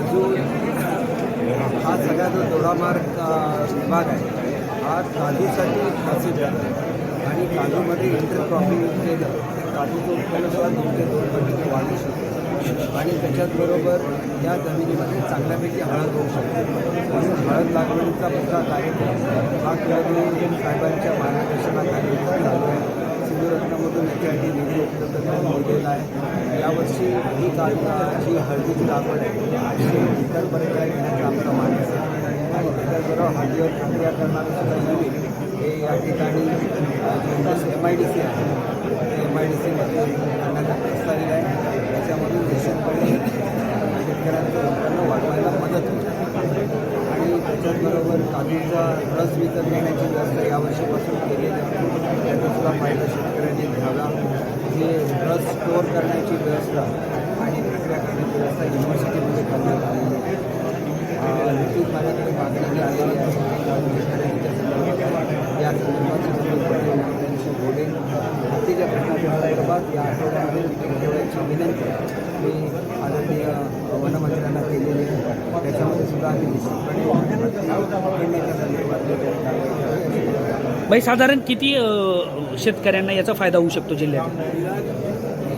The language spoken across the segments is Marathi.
अजून हा सगळा जो दोडामार्ग विभाग आहे. हा काजूसाठी प्रसिद्ध आहे. आणि काजूमध्ये इंटरक्रॉपिंग केलं तर काजूचं उत्पन्न सुद्धा दोन ते दोन पटीने वाढू शकतो. आणि त्याच्याचबरोबर या जमिनीमध्ये चांगल्यापैकी हळद होऊ शकते. म्हणून हळद लागवडीचा मोठा कार्यक्रम हा कुलगुरू साहेबांच्या मार्गदर्शनाखाली चालू आहे. सिंधुरत्नामधून याच्यासाठी आहे यावर्षी ही काळजा जी हळदीची लागवड आहे ही इतरपर्यंत घेण्याचा आपला मानस आहे. आणि त्याच्याबरोबर हळदीवर प्रक्रिया करणारं सुद्धा युनिट हे या ठिकाणी एम आय डी सी आहे. एम आय डी सीमध्ये आणण्याचा प्रस्तावित आहे. त्याच्यामधून निश्चितपणे शेतकऱ्यांचं उत्पन्न वाढवायला मदत होईल. आणि त्याच्याचबरोबर काजूचा रस विकत घेण्याची व्यवस्था यावर्षीपासून केलेली आहे. त्याचा सुद्धा फायदा शेतकऱ्यांनी घ्यावा जे रस स्टोअर करण्याची व्यवस्था आणि प्रक्रिया करण्याची व्यवस्था युनिव्हर्सिटीमध्ये करण्यात आलेली आहे. अं, माझ्याकडे मागणी आलेली आहे या संदर्भात बोलेन हत्तीच्या प्रश्नाच्या संदर्भात या आठवड्यामध्ये ठेवण्याची विनंती मी आदरणीय वनमंत्र्यांना केलेली आहे. त्याच्यामध्ये सुद्धा आम्ही निश्चितपणे हत्ती संदर्भात जे साधारण किती शेतकऱ्यांना याचा फायदा होऊ शकतो जिल्ह्यात?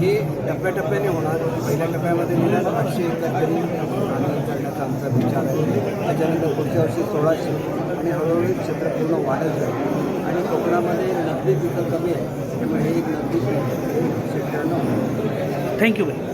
हे टप्प्याटप्प्याने होणार. पहिल्या टप्प्यामध्ये निदान आठशे एकर तरी करण्याचा आमचा विचार आहे त्याच्यानंतर पुढच्या वर्षी सोळाशे. आणि हळूहळू क्षेत्र पूर्ण वाढत जाईल. आणि कोकणामध्ये नगदी पिकं कमी आहे त्यामुळे हे एक नगदी शेतकऱ्यांना थँक्यू भाई